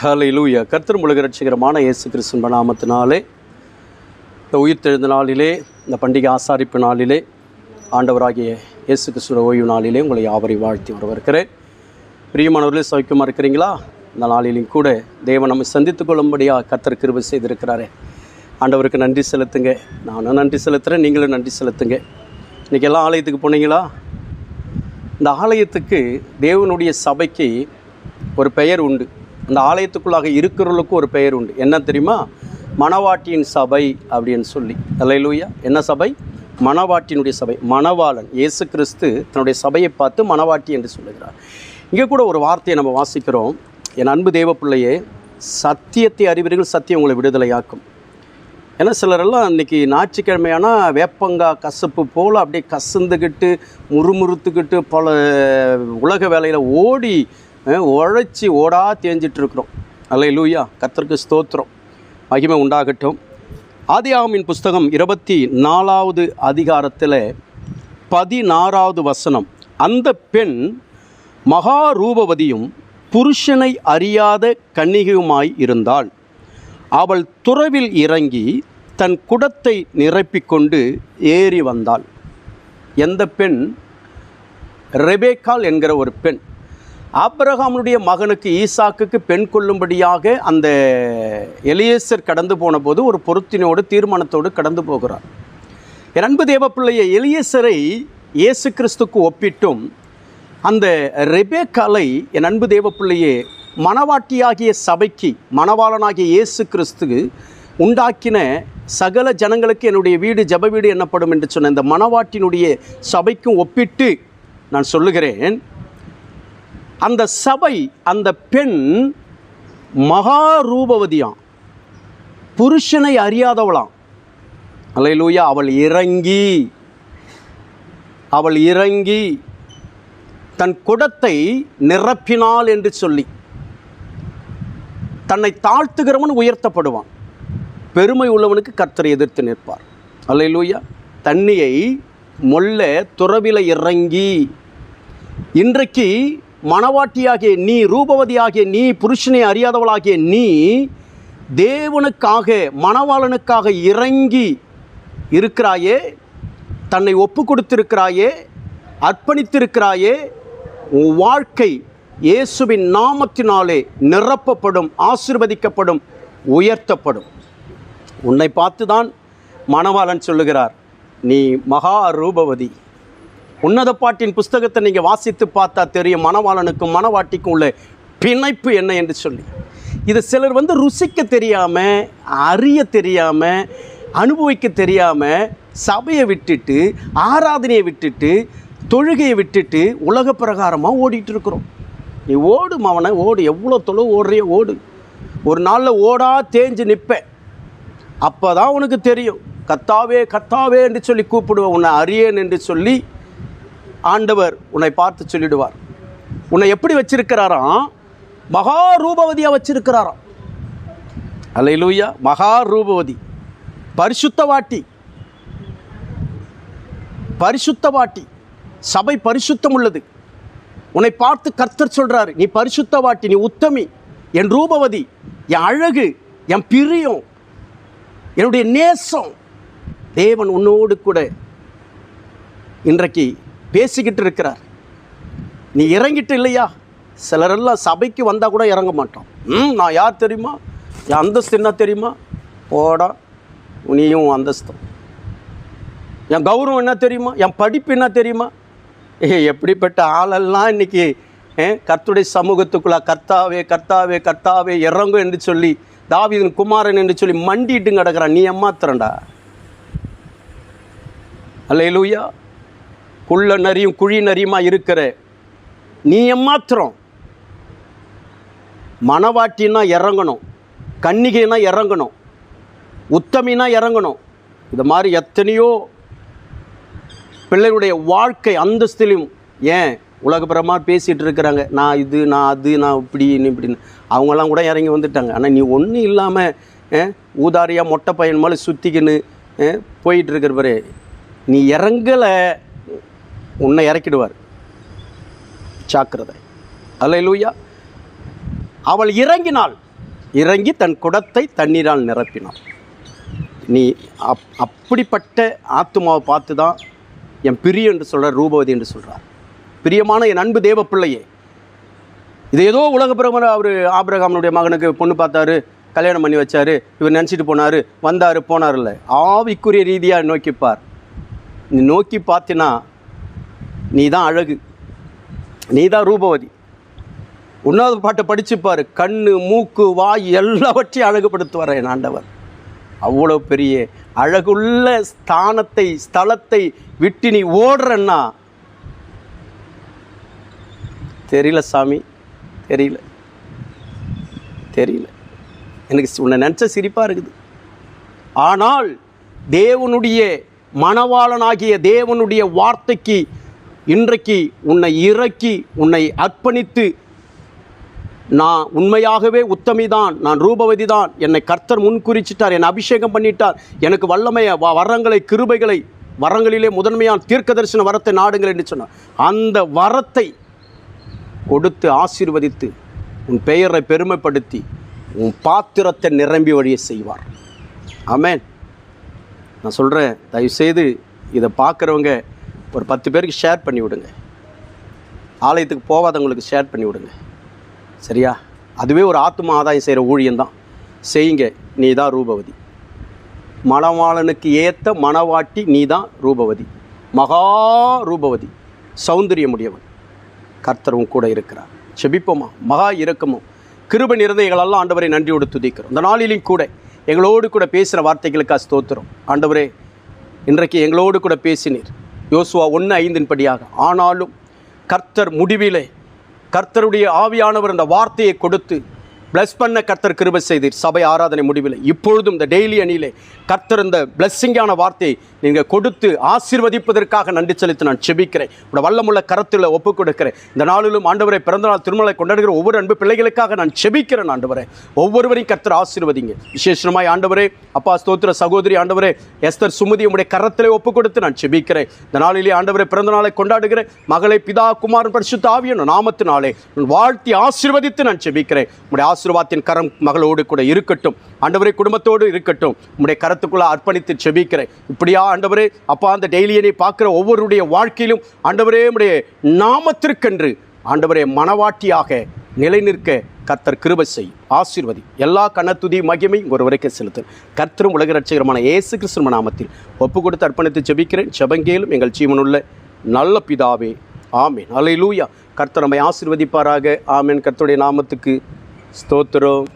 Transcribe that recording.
ஹலை லூயா கர்த்தர் முழுக ரட்சிகரமான இயேசு கிறிஸ்தன் நாமத்தினாலே இந்த உயிர்த்தெழுந்த நாளிலே இந்த பண்டிகை ஆசாரிப்பு நாளிலே ஆண்டவராகிய இயேசு கிறிஸ்துவ ஓய்வு நாளிலே உங்களை யாவரை வாழ்த்தி வரவிருக்கிறேன் பிரியமானவர்களே சௌக்கியமாக இருக்கிறீங்களா? இந்த நாளிலும் கூட தேவன் நம்மை சந்தித்து கொள்ளும்படியாக கர்த்தர் கிருபை செய்திருக்கிறாரே. ஆண்டவருக்கு நன்றி செலுத்துங்க. நானும் நன்றி செலுத்துகிறேன் நீங்களும் நன்றி செலுத்துங்க. இன்றைக்கி எல்லாம் ஆலயத்துக்கு போனீங்களா? இந்த ஆலயத்துக்கு தேவனுடைய சபைக்கு ஒரு பெயர் உண்டு. அந்த ஆலயத்துக்குள்ளாக இருக்கிறவர்களுக்கும் ஒரு பெயர் உண்டு. என்ன தெரியுமா? மணவாட்டியின் சபை அப்படின்னு சொல்லி. அல்லையிலூயா என்ன சபை? மணவாட்டியினுடைய சபை. மணவாளன். இயேசு கிறிஸ்து தன்னுடைய சபையை பார்த்து மணவாட்டி என்று சொல்லுகிறார். இங்கே கூட ஒரு வார்த்தையை நம்ம வாசிக்கிறோம். என் அன்பு தெய்வ பிள்ளையே சத்தியத்தை அறிவீர்கள் சத்தியம் உங்களை விடுதலையாக்கும். ஏன்னா சிலரெல்லாம் இன்றைக்கி ஞாயிற்றுக்கிழமையானா வேப்பங்காய் கசப்பு போல் அப்படியே கசந்துக்கிட்டு முறுமுறுத்துக்கிட்டு பல உலக வேலையில் ஓடி உழைச்சி ஓடா தேஞ்சிட்ருக்குறோம் அல்ல லூயா கர்த்தருக்கு ஸ்தோத்திரம். மகிமை உண்டாகட்டும். ஆதியாகமின் புஸ்தகம் இருபத்தி நாலாவது அதிகாரத்தில் பதினாறாவது வசனம். அந்த பெண் மகா ரூபவதியும் புருஷனை அறியாத கன்னிகையுமாய் இருந்தாள். அவள் துறவில் இறங்கி தன் குடத்தை நிரப்பிக்கொண்டு ஏறி வந்தாள். எந்த பெண்? ரெபேக்கால் என்கிற ஒரு பெண். ஆபிரகாமுடைய மகனுக்கு ஈசாக்குக்கு பெண் கொள்ளும்படியாக அந்த எலியேசர் கடந்து போன போது ஒரு பொருத்தினோடு தீர்மானத்தோடு கடந்து போகிறார். என் அன்பு தேவப்பிள்ளைய எலியேசரை இயேசு கிறிஸ்துக்கு ஒப்பிட்டும் அந்த ரெபே கலை என் அன்பு தேவப்பிள்ளையே மணவாட்டியாகிய சபைக்கு மணவாளனாகிய இயேசு கிறிஸ்து உண்டாக்கின சகல ஜனங்களுக்கு என்னுடைய வீடு ஜப வீடு என்னப்படும் என்று சொன்ன இந்த மணவாட்டினுடைய சபைக்கும் ஒப்பிட்டு நான் சொல்லுகிறேன் அந்த சபை அந்த பெண் மகா ரூபவதியாம் புருஷனை அறியாதவளாம். அல்லேலூயா அவள் இறங்கி அவள் இறங்கி தன் குடத்தை நிரப்பினாள் என்று சொல்லி தன்னை தாழ்த்துகிறவன் உயர்த்தப்படுவான். பெருமை உள்ளவனுக்கு கர்த்தரை எதிர்த்து நிற்பார். அல்லேலூயா தண்ணியை மொல்ல துறவில இறங்கி இன்றைக்கு மணவாட்டியாகிய நீ ரூபவதியாகிய நீ புருஷனை அறியாதவளாகிய நீ தேவனுக்காக மணவாளனுக்காக இறங்கி இருக்கிறாயே தன்னை ஒப்பு கொடுத்திருக்கிறாயே அர்ப்பணித்திருக்கிறாயே உன் வாழ்க்கை இயேசுவின் நாமத்தினாலே நிரப்பப்படும் ஆசீர்வதிக்கப்படும் உயர்த்தப்படும். உன்னை பார்த்து தான் மணவாளன் சொல்லுகிறார் நீ மகா ரூபவதி. உன்னதப்பாட்டின் புஸ்தகத்தை நீங்கள் வாசித்து பார்த்தா தெரியும். மணவாளனுக்கும் மணவாட்டிக்கும் உள்ள பிணைப்பு என்ன என்று சொல்லி. இது சிலர் வந்து ருசிக்க தெரியாமல் அறிய தெரியாமல் அனுபவிக்க தெரியாமல் சபையை விட்டுட்டு ஆராதனையை விட்டுட்டு தொழுகையை விட்டுட்டு உலக பிரகாரமாக ஓடிட்டு இருக்கிறோம். நீ ஓடு மவனை ஓடு. எவ்வளோ தொலைவு ஓடுறிய ஓடு. ஒரு நாளில் ஓடா தேஞ்சு நிற்பேன் அப்போ தான் உனக்கு தெரியும். கத்தாவே கத்தாவே என்று சொல்லி கூப்பிடுவேன் உன்னை அறியேன் என்று சொல்லி ஆண்டவர் உன்னை பார்த்து சொல்லிடுவார். உன்னை எப்படி வச்சிருக்கிறாராம்? மகா ரூபவதியாக வச்சிருக்கிறாராம். அல்லேலூயா மகா ரூபவதி. பரிசுத்தவாட்டி பரிசுத்தவாட்டி சபை பரிசுத்தம் உள்ளது. உன்னை பார்த்து கர்த்தர் சொல்கிறாரு நீ பரிசுத்தவாட்டி நீ உத்தமி. என் ரூபவதி என் அழகு என் பிரியம் என்னுடைய நேசம். தேவன் உன்னோடு கூட இன்றைக்கு பேசிக்கிட்டு இருக்கிறார். நீ இறங்கிட்டு இல்லையா? சிலரெல்லாம் சபைக்கு வந்தால் கூட இறங்க மாட்டோம். ம் நான் யார் தெரியுமா? என் அந்தஸ்து என்ன தெரியுமா? போடா நீயும் உன் அந்தஸ்தும். என் கௌரவம் என்ன தெரியுமா? என் படிப்பு என்ன தெரியுமா? எப்படிப்பட்ட ஆளெல்லாம் இன்னைக்கு கர்த்துடைய சமூகத்துக்குள்ளே கர்த்தாவே கர்த்தாவே கர்த்தாவே இறங்கும் என்று சொல்லி தாவிதன் குமாரன் என்று சொல்லி மண்டிட்டு கிடக்கிறான். நீ ஏமாத்துறண்டா அல்லேலூயா. குள்ள நரியும் குழி நரியுமா இருக்கிற? நீ ஏமாத்திரம் மணவாட்டினா இறங்கணும். கன்னிகைனா இறங்கணும். உத்தமினா இறங்கணும். இது மாதிரி எத்தனையோ பிள்ளைகளுடைய வாழ்க்கை அந்தஸ்திலையும் ஏன் உலகப்புறமாக பேசிகிட்டு இருக்கிறாங்க? நான் இது நான் அது நான் இப்படின்னு இப்படின்னு அவங்கெல்லாம் கூட இறங்கி வந்துட்டாங்க. ஆனால் நீ ஒன்றும் இல்லாமல் ஊதாரியாக மொட்டை பையன் மேலே சுற்றிக்கின்னு போயிட்டு இருக்கிற பிறகு நீ இறங்கலை. உன்னை இறக்கிடுவார். ஜாக்கிரதை. அல்ல லூயா அவள் இறங்கினாள் இறங்கி தன் குடத்தை தண்ணீரால் நிரப்பினாள். நீ அப் அப்படிப்பட்ட ஆத்துமாவை பார்த்து தான் என் பிரிய என்று சொல்கிறார் ரூபவதி என்று சொல்கிறார் பிரியமான என் அன்பு தேவ பிள்ளையே இது ஏதோ உலக பிரபல அவர் ஆபிரகாமனுடைய மகனுக்கு பொண்ணு பார்த்தாரு கல்யாணம் பண்ணி வச்சார் இவர் நினச்சிட்டு போனார் வந்தார் போனார்ல ஆவிக்குரிய ரீதியாக நோக்கிப்பார். நீ நோக்கி பார்த்தினா நீ தான் அழகு. நீ தான் ரூபவதி. உன்னாவது பாட்டை படிச்சுப்பார் கண் மூக்கு வாய் எல்லாவற்றையும் அழகுபடுத்துவார் என் ஆண்டவர். அவ்வளோ பெரிய அழகுள்ள ஸ்தானத்தை ஸ்தலத்தை விட்டு நீ ஓடுறன்னா? தெரியல சாமி. தெரியல. தெரியல. எனக்கு உன்னை நினச்ச சிரிப்பாக இருக்குது. ஆனால் தேவனுடைய மணவாளனாகிய தேவனுடைய வார்த்தைக்கு இன்றைக்கு உன்னை இறக்கி உன்னை அர்ப்பணித்து நான் உண்மையாகவே உத்தமிதான் நான் ரூபவதி தான் என்னை கர்த்தர் முன்குறிச்சிட்டார் என்னை அபிஷேகம் பண்ணிட்டார். எனக்கு வல்லமைய வ- வரங்களை கிருபைகளை வரங்களிலே முதன்மையான தீர்க்க தரிசன வரத்தை நாடுங்கள் என்று சொன்னார். அந்த வரத்தை கொடுத்து ஆசீர்வதித்து உன் பெயரை பெருமைப்படுத்தி உன் பாத்திரத்தை நிரம்பி வழிய செய்வார். ஆமேன். நான் சொல்கிறேன் தயவுசெய்து இதை பார்க்குறவங்க ஒரு பத்து பேருக்கு ஷேர் பண்ணி விடுங்க. ஆலயத்துக்கு போகாதவங்களுக்கு ஷேர் பண்ணி விடுங்க. சரியா? அதுவே ஒரு ஆத்ம ஆதாயம் செய்கிற ஊழியம்தான். செய்யுங்க நீ தான் ரூபவதி. மணவாளனுக்கு ஏற்ற மணவாட்டி நீ தான் ரூபவதி. மகா ரூபவதி. சௌந்தரியமுடையவன். கர்த்தரும் கூட இருக்கிறார். செபிப்போமா? மகா இரக்கமும். கிருப நிறந்தைகளெல்லாம் ஆண்டவரை நன்றியோடு துதிக்கிறோம். இந்த நாளிலும் கூட எங்களோடு கூட பேசுகிற வார்த்தைகளுக்காக ஸ்தோத்திரம். ஆண்டவரே இன்றைக்கு எங்களோடு கூட பேசினீர். யோசுவா ஒன்று ஐந்தின் படியாக ஆனாலும் கர்த்தர் முடிவிலே கர்த்தருடைய ஆவியானவர் அந்த வார்த்தையை கொடுத்து பிளஸ் பண்ண கர்த்தர் கிருப செய்தீர். சபை ஆராதனை முடிவில் இப்பொழுதும் இந்த டெய்லி அணியிலே கர்த்தர் இந்த பிளஸ்ஸிங்கான வார்த்தையை நீங்கள் கொடுத்து ஆசீர்வதிப்பதற்காக நன்றி செலுத்தி நான் செபிக்கிறேன். உடைய வல்லமுள்ள கரத்தில் ஒப்புக் கொடுக்கிறேன். இந்த நாளிலும் ஆண்டவரை பிறந்தநாள் திருமலை கொண்டாடுகிற ஒவ்வொரு அன்பு பிள்ளைகளுக்காக நான் செபிக்கிறேன் ஆண்டவரே. ஒவ்வொருவரையும் கர்த்தர் ஆசீர்வதிங்க. விசேஷமாய் ஆண்டவரே அப்பா ஸ்தோத்திர சகோதரி ஆண்டவரே எஸ்தர் சுமதி உடைய கரத்திலே ஒப்புக் கொடுத்து நான் செபிக்கிறேன். இந்த நாளிலே ஆண்டவரை பிறந்த நாளை கொண்டாடுகிற மகளை பிதா குமாரன் பரிசுத்த ஆவியன் நாமத்தினாலே வாழ்த்தி ஆசீர்வதித்து நான் செபிக்கிறேன். உடைய ஆசீர்வாதத்தின் கரம் மகளோடு கூட இருக்கட்டும். ஆண்டவரே குடும்பத்தோடு இருக்கட்டும். உடைய கரத்துக்குள்ளே அர்ப்பணித்து செபிக்கிறேன். இப்படியா ஆண்டவரே? அப்பா அந்த டெய்லியனை பார்க்குற ஒவ்வொருடைய வாழ்க்கையிலும் ஆண்டவரே உடைய நாமத்திற்கென்று ஆண்டவரே மனவாட்டியாக நிலைநிற்க கர்த்தர் கிருபை செய். ஆசீர்வதி. எல்லா கனத்துதி மகிமை ஒருவரைக்கு செலுத்து கர்த்தரும் உலக ரட்சகரமான இயேசு கிறிஸ்துவ நாமத்தில் ஒப்பு கொடுத்து அர்ப்பணித்து ஜெபிக்கிறேன் ஜெபங்கேலும் எங்கள் ஜீவனுள்ள நல்ல பிதாவே. ஆமேன். அல்லேலூயா கர்த்தர் நம்மை ஆசீர்வதிப்பாராக. ஆமேன். கர்த்தருடைய நாமத்துக்கு ஸ்தோத்திரம்.